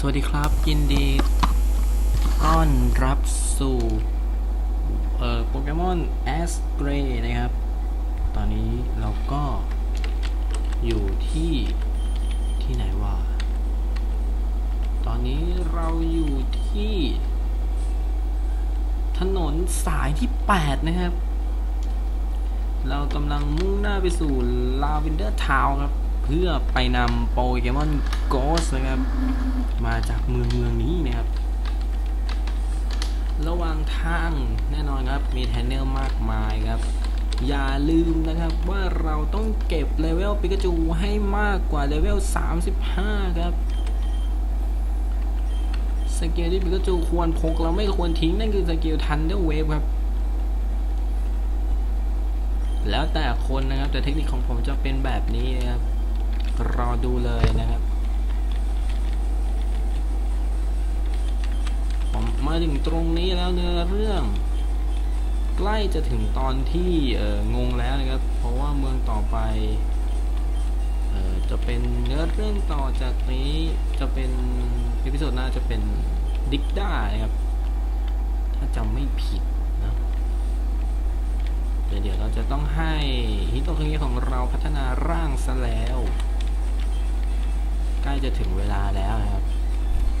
สวัสดีครับ ยินดีต้อนรับสู่เอ่อโปเกมอนแอสเกรนะครับ ตอนนี้เราก็อยู่ที่ที่ไหนวะตอนนี้เราอยู่ที่ ถนนสายที่ 8 นะครับ เรากำลังมุ่งหน้าไปสู่ลาวินเดอร์ทาวครับ เพื่อไปนำโปเกมอนโกสนะครับ มาจากเมืองเมืองนี้นะครับ ระหว่างทางแน่นอนครับ มีแทนเนลมากมายครับ อย่าลืมนะครับว่าเราต้องเก็บเลเวลปิกาจูให้มากกว่าเลเวล 35 ครับสกิลที่ปิกาจูควรพกเราไม่ควรทิ้ง นั่นคือสกิลทันเดอร์เวฟครับ แล้วแต่คนนะครับ แต่เทคนิคของผมจะเป็นแบบนี้นะครับ รอดูเลยนะครับ ผมมาถึงตรงนี้แล้วเนื้อเรื่อง ใกล้จะถึงตอนที่งงแล้วนะครับ เพราะว่าเมืองต่อไปออจะเป็นเนื้อเรื่องต่อจากนี้จะเป็นอีพิโซดหน้าจะเป็นดิกด้านะครับ ถ้าจำไม่ผิดนะเดี๋ยวเราจะต้องให้ฮิโตคิของเราพัฒนาร่างซะแล้ว ใกล้จะถึงเวลาแล้วนะครับ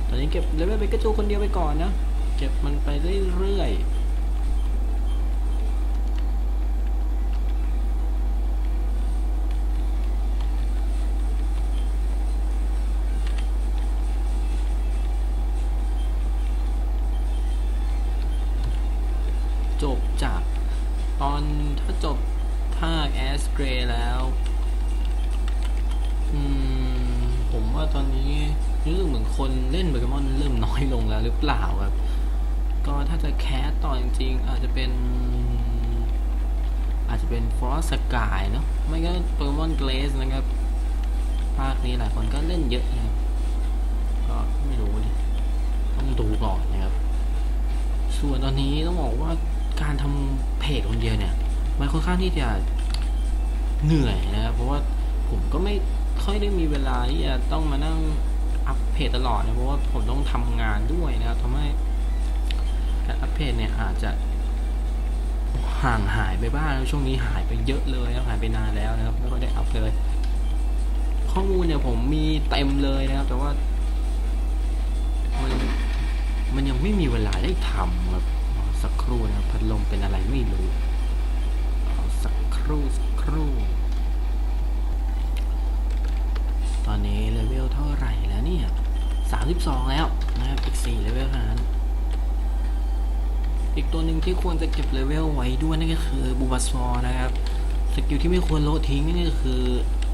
ตอนนี้เก็บเลเวลเบกจูคนเดียวไปก่อนนะ เก็บมันไปเรื่อยๆ จบจากตอนถ้าจบภาคแอสเกรแล้ว อืม ผมว่าตอนนี้รู้สึกเหมือนคนเล่นโปเก มอนเริ่มน้อยลงแล้วหรือเปล่าครับ ก็ถ้าจะแคสต่อจริงๆ อาจจะเป็น อาจจะเป็นฟอสกายเนาะไม่ก็โปเกมอนเกรสนะครับ ภาคนี้หลายคนก็เล่นเยอะนะครับ ก็ไม่รู้ดิต้องดูก่อนนะครับ ส่วนตอนนี้ต้องบอกว่าการทำเพจคนเดียวเนี่ย มันค่อนข้างที่จะเหนื่อยนะครับเพราะว่าผมก็ไม่ค่อยได้มีเวลาที่จะต้องมานั่ง อัปเพจตลอดนะเพราะว่าผมต้องทำงานด้วยนะครับทำให้การอัปเพจเนี่ยอาจจะห่างหายไปบ้างช่วงนี้หายไปเยอะเลยนะหายไปนานแล้วนะครับไม่ค่อยได้อัพเลย ข้อมูลเนี่ยผมมีเต็มเลยนะครับ แต่ว่า มันมันยังไม่มีเวลาได้ทำครับสักครู่นะครับพัดลมเป็นอะไรไม่รู้สักครู่สักครู่ ตอนนี้เลเว เท่าไหร่แล้วเนี่ย32แล้วนะครับอีก4เลเวลเท่านั้น อีกตัวหนึ่งที่ควรจะเก็บเลเวลไว้ด้วยนั่นก็คือบูบัสฟอร์นะครับ สกิลที่ไม่ควรโลทิ้งนั่นก็คือ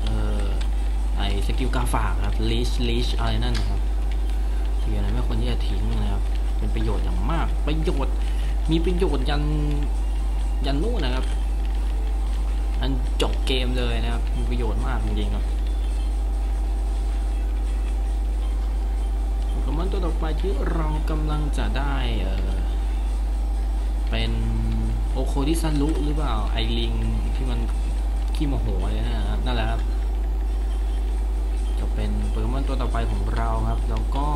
เอ่อไอสกิลกาฝากครับ leash leash อะไรนั่นนะครับสกิลนั้นไม่ควรที่จะทิ้งนะครับ เป็นประโยชน์อย่างมาก ประโยชน์ มีประโยชน์ยันยันนู่นนะครับ อันจบเกมเลยนะครับ มีประโยชน์มากจริงๆครับ โปเกมอ นตัวต่อไปที่เรากำลังจะได้เออเป็นโอโคดิซัรุหรือเปล่าไอลิงที่มันขี้โมโหเลยนะครับนั่นแหละครับจะเป็นโปเกมอนตัวต่อไปของเราครับ แล้วก็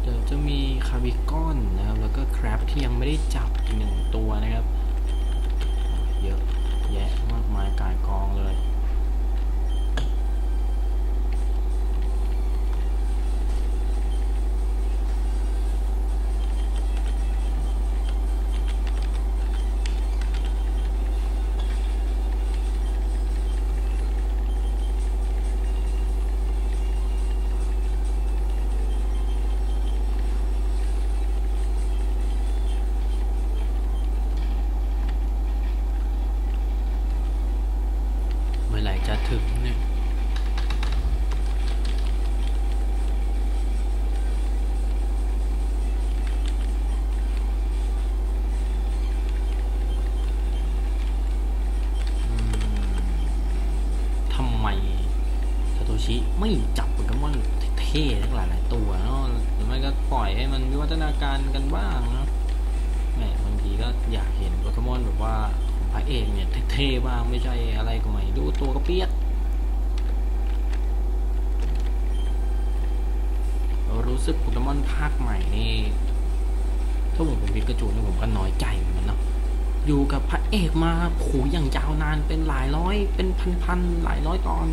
เดี๋ยวจะมีคาบิกอนนะครับ แล้วก็แครบที่ยังไม่ได้จับอีกหนึ่งตัวนะครับ เยอะแยะมากมายกายกองเลย เมื่อไหร่จะถึงเนี่ย อืมทำไมซาโตชิไม่จับโปเกมอนเท่ๆทั้งหลายหลายๆตัวเนาะหรือไม่ก็ปล่อยให้มัน วิวัฒนาการกันบ้างนะแหมบางทีก็อยากเห็นโปเกมอนแบบว่าของพระเอกเนี่ยเท่ๆบ้างไม่ใช่อะไรก็ไม่ดูตัวก็เปียกรู้สึกโปเกมอนภาคใหม่นี่ถ้าผมเป็นพิกาจูนี่ผมก็น้อยใจเหมือนกันเนาะอยู่กับพระเอกมาโหอย่างยาวนานเป็นหลายร้อย เป็นพันๆหลายร้อยตอน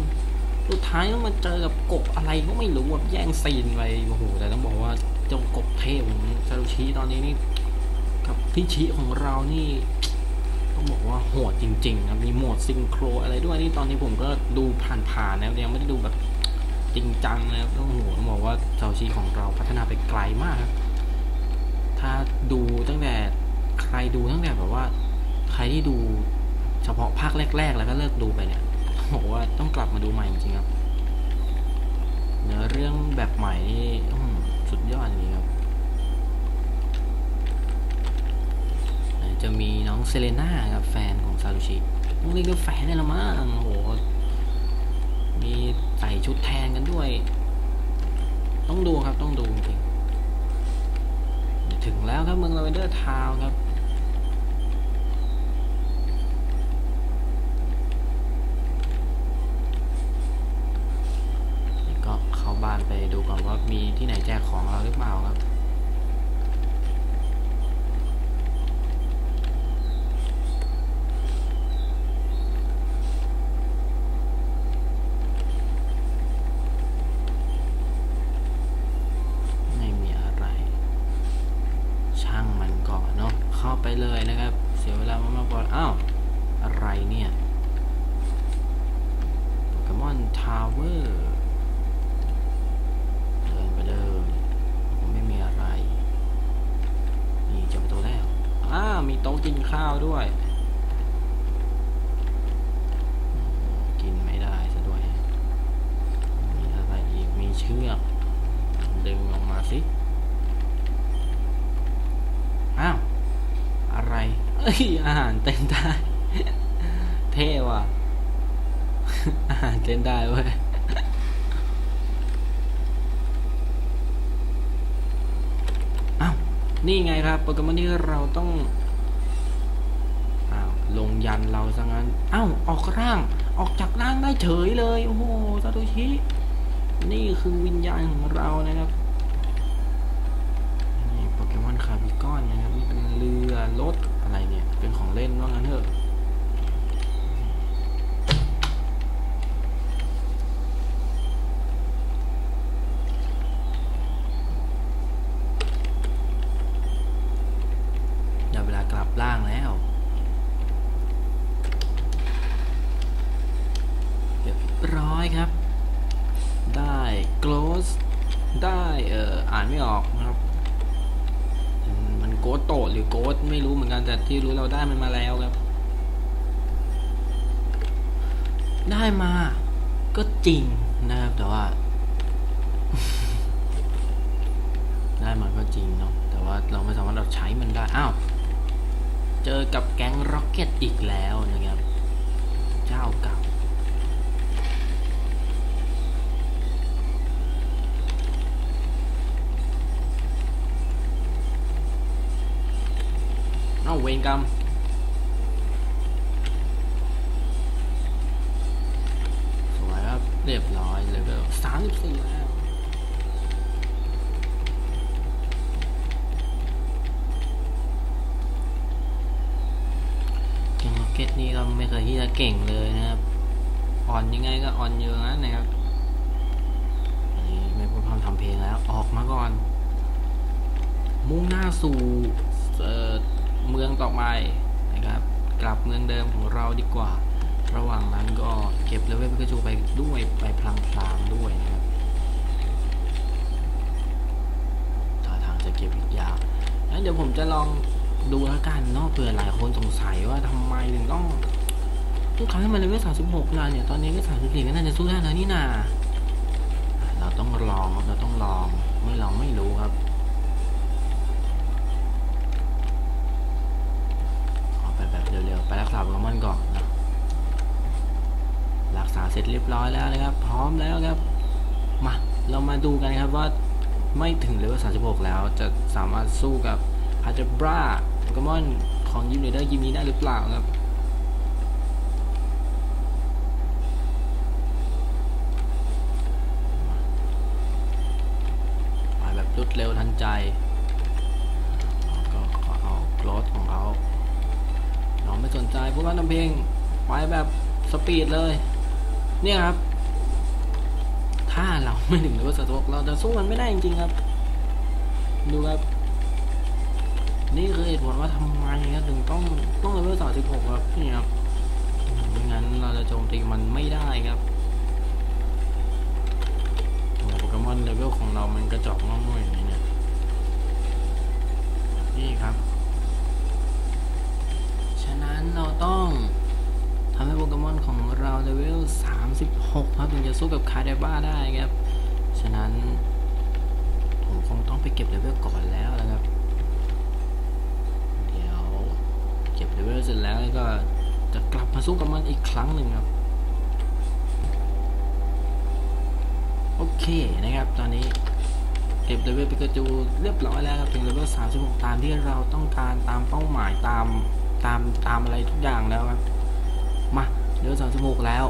สุดท้ายต้องมาเจอกับกบอะไรก็ไม่รู้แบบแย่งซีนไปโอ้โหแต่ต้องบอกว่า เจ้ากบเทพของซารุชิตอนนี้นี่กับพี่ชิของเรานี่ต้องบอกว่าโหดจริงๆครับมีโหมดซิงโครอะไรด้วยนี่ตอนนี้ผมก็ดูผ่านๆนะยังไม่ได้ดูแบบจริงจังนะครับต้องโหต้องบอกว่าซารุชิของเราพัฒนาไปไกลมากครับถ้าดูตั้งแต่ใครดูตั้งแต่แบบว่า ใครที่ดูเฉพาะภาคแรก ๆ แล้วก็เลิกดูไปเนี่ยบอกว่าต้องกลับมาดูใหม่จริงๆครับเนื้อเรื่องแบบใหม่นี่ สุดยอดเลยครับจะมีน้องเซเลน่าครับแฟนของซารุชิต้องเรียกว่าแฟนได้ละมั้งโอ้โห มีใส่ชุดแทนกันด้วย ต้องดูครับต้องดูจริงถึงแล้วครับเมืองลาเวนเดอร์ทาวน์ครับ นี่ก็เข้าบ้านไปดูก่อนว่า มีที่ไหนแจกของเราหรือเปล่าครับ ไม่มีอะไร ช่างมันก่อนเนาะเข้าไปเลยนะครับ เสียเวลามากๆก่อนอ้าวอะไรเนี่ยโปเกมอนทาวเวอร์เดินไปเลยไม่มีอะไร นี่เจอประตูแล้ว อ้ามีโต๊ะกินข้าวด้วย กินไม่ได้ซะด้วย มีอะไรอีก มีเชือก ดึงออกมาสิ อ้าว อะไร เอ้ย อาหารเต้นได้ เท่ว่ะ อาหารเต้นได้เว้ย อ้าว นี่ไงครับโปเกมอนที่เราต้องอ้าวลงยันเราซะงั้นอ้าวออกร่างออกจากร่างได้เฉยเลยโอ้โหซาโตชิ นี่คือวิญญาณของเรานะครับนี่โปเกมอนคาบิกอนนะครับนี่เป็นเรือรถอะไรเนี่ยเป็นของเล่นว่างั้นเถอะ ได้เวลากลับร่างแล้ว เรียบร้อยครับ ได้ close ได้เอ่ออ่านไม่ออกนะครับอืมมันโกดโตดหรือโกดไม่ รู้เหมือนกันแต่ที่รู้เราได้มันมาแล้วครับ ได้มาก็จริงนะครับแต่ว่า ได้มาก็จริงเนาะแต่ว่าเราไม่สามารถเราใช้มันได้อ้าวเจอกับแก๊งร็อกเก็ตอีกแล้วนะครับ เจ้าเก่า อ้าเวรกรรมสวยครับ เรียบร้อยเลเวลสามสิบสี่แล้วเกมล็อกเก็ตนี่ก็ไม่เคยที่จะเก่งเลยนะครับ อ่อนยังไงก็อ่อนเยอะนั้นนะครับนี่ไม่พูดพร่ำทำเพลงแล้ว ออกมาก่อน มุ่งหน้าสู่ เมืองต่อไปนะครับ กลับเมืองเดิมของเราดีกว่า ระหว่างนั้นก็เก็บเลเวลพิกาจูไปด้วยไปพลางๆด้วยนะครับท่าทางจะเก็บอีกยาวงั้นเดี๋ยวผมจะลองดูแล้วกันเนาะเผื่อหลายคนสงสัยว่าทำไมถึงต้องทุกครั้งที่มันเลเวลสามสิบหกนะเนี่ยตอนนี้ก็สามสิบสี่ก็น่าจะสู้ได้แล้วนี่นาเราต้องลองเราต้องลองไม่ลองไม่รู้ครับ ออกไปแบบเร็วๆไปรักษาโปเกมอนก่อนนะรักษาเสร็จเรียบร้อยแล้วนะครับ พร้อมแล้วครับ มาเรามาดูกันครับว่าไม่ถึงเลเวล36 แล้วจะสามารถสู้กับพาจบราโปเกมอนของยิมเนเดอร์ยิมนี้ได้หรือเปล่าครับ รวดเร็วทันใจก็ขอเอารถของเขา เราไม่สนใจพวกนั้นทำเพลงไปแบบสปีดเลย เนี่ยครับ ถ้าเราไม่ถึงเลเวลสตกเราจะสู้มันไม่ได้จริงๆครับ ดูครับ นี่คือเหตุผลว่าทำไมครับถึงต้องต้องเลเวลสามสิบหกครับนี่ครับไม่งั้นเราจะโจมตีมันไม่ได้ครับโปเกมอนเลเวลของเรามันกระจอกงอกง่อยอย่างนี้เนี่ยนี่ครับ นั้นเราต้องทำให้โปเกมอนของเราเลเวล 36 ครับถึงจะสู้กับคาเดบ้าได้ครับ ฉะนั้นผมคงต้องไปเก็บเลเวลก่อนแล้วนะครับ เดี๋ยวเก็บเลเวลเสร็จแล้วก็จะกลับมาสู้กับมันอีกครั้งหนึ่งครับ โอเคนะครับตอนนี้เก็บเลเวลปิกาจูเรียบร้อยแล้วครับถึงเลเวล36 ตามที่เราต้องการตามเป้าหมายตาม ตามตามอะไรทุกอย่างแล้วครับ มาเลเวล36แล้ว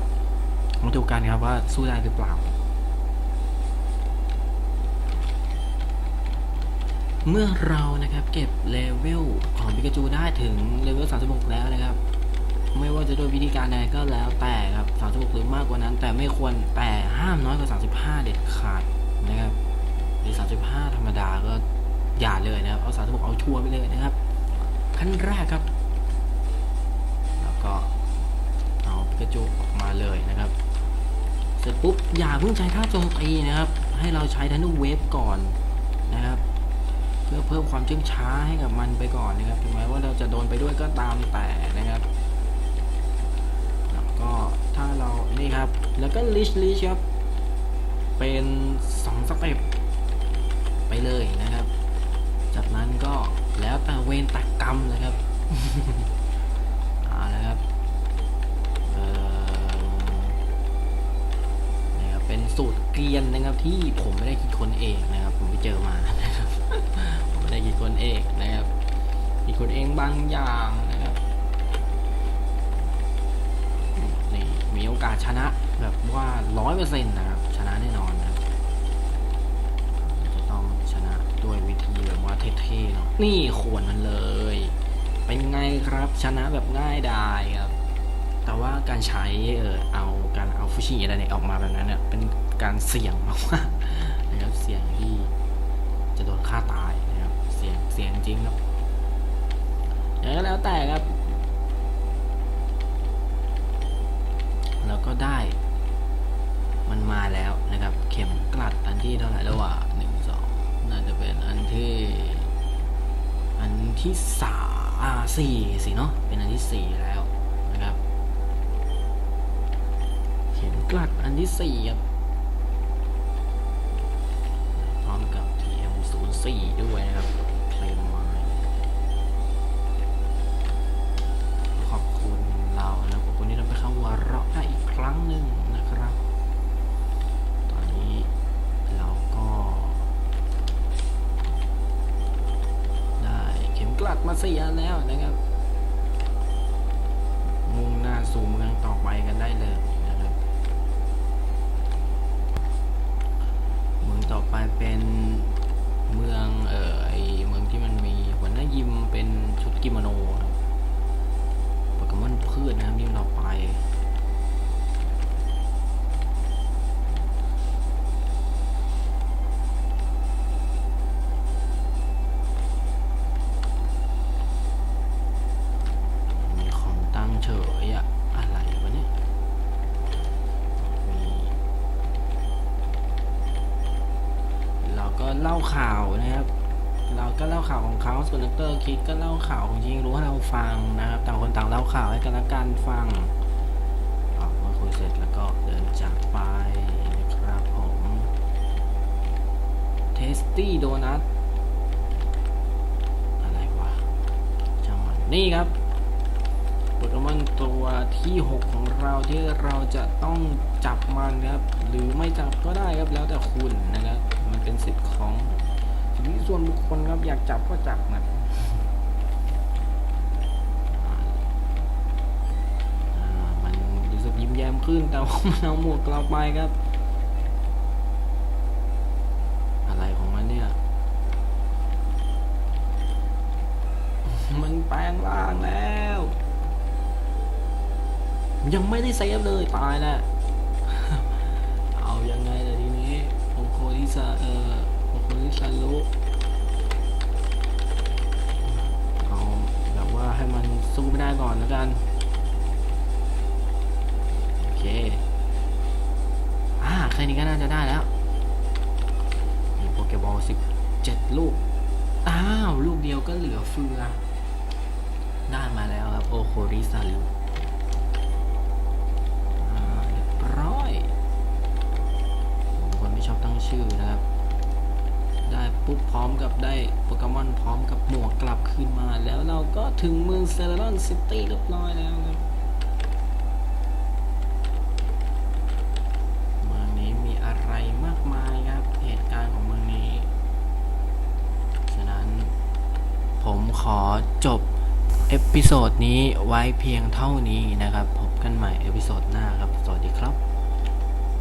มาดูกันครับว่าสู้ได้หรือเปล่า เมื่อเรานะครับเก็บเลเวลของปิกาจูได้ถึงเลเวล36แล้วนะครับ ไม่ว่าจะโดยวิธีการใดก็แล้วแต่ครับ36หกหรือมากกว่านั้น แต่ไม่ควรแต่ห้ามน้อยกว่า35เด็ดขาดนะครับหรือ35ธรรมดาก็อย่าเลยนะครับ เอา36เอาชัวร์ไปเลยนะครับขั้นแรกครับ ก็เอาปิกาจูออกมาเลยนะครับ เสร็จปุ๊บอย่าเพิ่งใช้ท่าโจมตีนะครับ ให้เราใช้ดันนูเวฟก่อนนะครับ เพื่อเพิ่มความเชื่องช้าให้กับมันไปก่อนนะครับถึงแม้ว่าเราจะโดนไปด้วยก็ตามแต่นะครับแล้วก็ถ้าเรานี่ครับแล้วก็ลิชลิชครับเป็นสองสเต็ปไปเลยนะครับ จากนั้นก็แล้วแต่เวรต่กรรมนะครับ รียนนะครับที่ผมไม่ได้คิดค้นเองนะครับ ผมไปเจอมานะครับผมไม่ได้คิดค้นเองนะครับคิดค้นเองบางอย่างนะครับนี่มีโอกาสชนะแบบว่าร้อยเปอร์เซ็นต์นะครับ ชนะแน่นอนนะครับจะต้องชนะด้วยวิธีแบบว่าเท่ๆเนาะนี่ขวนมันเลย เป็นไงครับชนะแบบง่ายดายครับ แต่ว่าการใช้เออเอาการเอาฟูชิอะไรเนี่ยออกมาแบบนั้นเนี่ยเป็นการเสี่ยงมากๆนะครับเสี่ยงที่จะโดนฆ่าตายนะครับเสี่ยงเสี่ยงจริงครับอย่างนั้นแล้วแต่ครับแล้วก็ได้ มันมาแล้วนะครับ เข็มกลัดอันที่เท่าไหร่แล้ววะหนึ่งสองน่าจะเป็นอันที่ อันที่สามอ่าสี่สิเนาะเป็นอันที่สี่แล้วนะครับ เข็มกลัดอันที่สี่ครับพร้อมกับ TM04 ด้วยนะครับเคลมมาขอบคุณเรานะครับขอบคุณที่ทำให้เขาวเระได้อีกครั้งหนึ่งนะครับ ตอนนี้เราก็ ได้เข็มกลัดมาเสียแล้วนะครับ เล่าข่าวนะครับ เราก็เล่าข่าวของเขาส่วนดรคิดก็เล่าข่าวของจริงรู้ให้เราฟังนะครับ ต่างคนต่างเล่าข่าวให้กันและกันฟังออกมาคุยเสร็จแล้วก็เดินจากไปนะครับผมเทสตี้โดนัทอะไรวะช่างมันนี่ครับ โปเกมอนตัวที่ 6 ของเราที่เราจะต้องจับมันนะครับหรือไม่จับก็ได้ครับแล้วแต่คุณนะครับมันเป็นสิทธิ์ของสิทธิส่วนบุคคลครับอยากจับก็จับนะมันรู้สึกยิ้มแย้มขึ้นแต่ว่ามันเอาหมวกเราไปครับ อะไรของมันเนี่ยมันแปลงร่างแล้ว ยังไม่ได้เซฟเลยตายแล้ว ชื่อนะครับ ได้ปุ๊บพร้อมกับได้โปเกมอนพร้อมกับหมวกกลับคืนมา แล้วเราก็ถึงเมืองเซเลรอนซิตี้เรียบร้อยแล้วครับเมืองนี้มีอะไรมากมายครับ เหตุการณ์ของเมืองนี้ ฉะนั้นผมขอจบเอพิโซดนี้ไว้เพียงเท่านี้นะครับ พบกันใหม่เอพิโซดหน้าครับ สวัสดีครับ